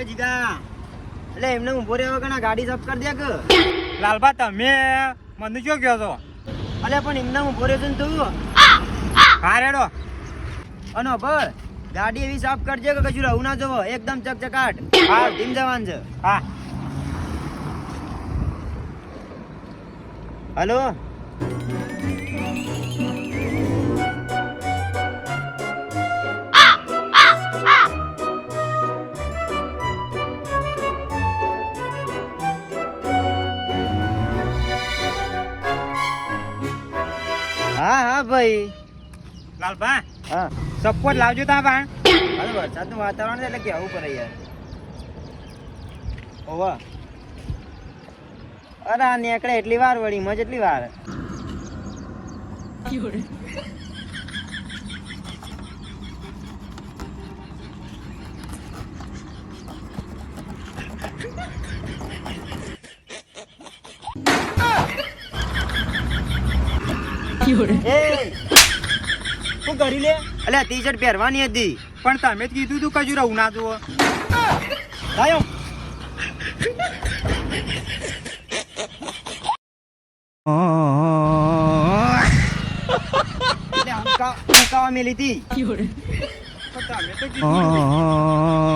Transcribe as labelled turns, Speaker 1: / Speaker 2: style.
Speaker 1: એ જીગા એટલે એમને ઊભો રહ્યો કે ગાડી સાફ કરી દે કે
Speaker 2: લાલબા તમે મને શું કહો છો?
Speaker 1: અલે પણ એમને ઊભો રહ્યો છે ને તું.
Speaker 2: હા રેડો.
Speaker 1: અનો ભર ગાડી એવી સાફ કરજે કે કશું રહું ના જવો. એકદમ ચકચકાટ. હા ધીમ જવાન છે.
Speaker 2: હા.
Speaker 1: હલો? હા હા ભાઈ.
Speaker 2: લાલબા
Speaker 1: હા.
Speaker 2: સપોર્ટ લાવજો તા બા
Speaker 1: વરસાદનું વાતાવરણ છે એટલે કેવું પડે યાર. ઓવા. અરે આ નીકળે એટલી વાર વળી મજ એટલી વાર. શું કરી લે? અલ્યા ટી શર્ટ પહેરવાની હતી.
Speaker 2: પણ તમે જ કીધું તું કજુ રહું ના જુઓ.
Speaker 1: લાયો. મેલી હતી.
Speaker 2: તમે તો કીધું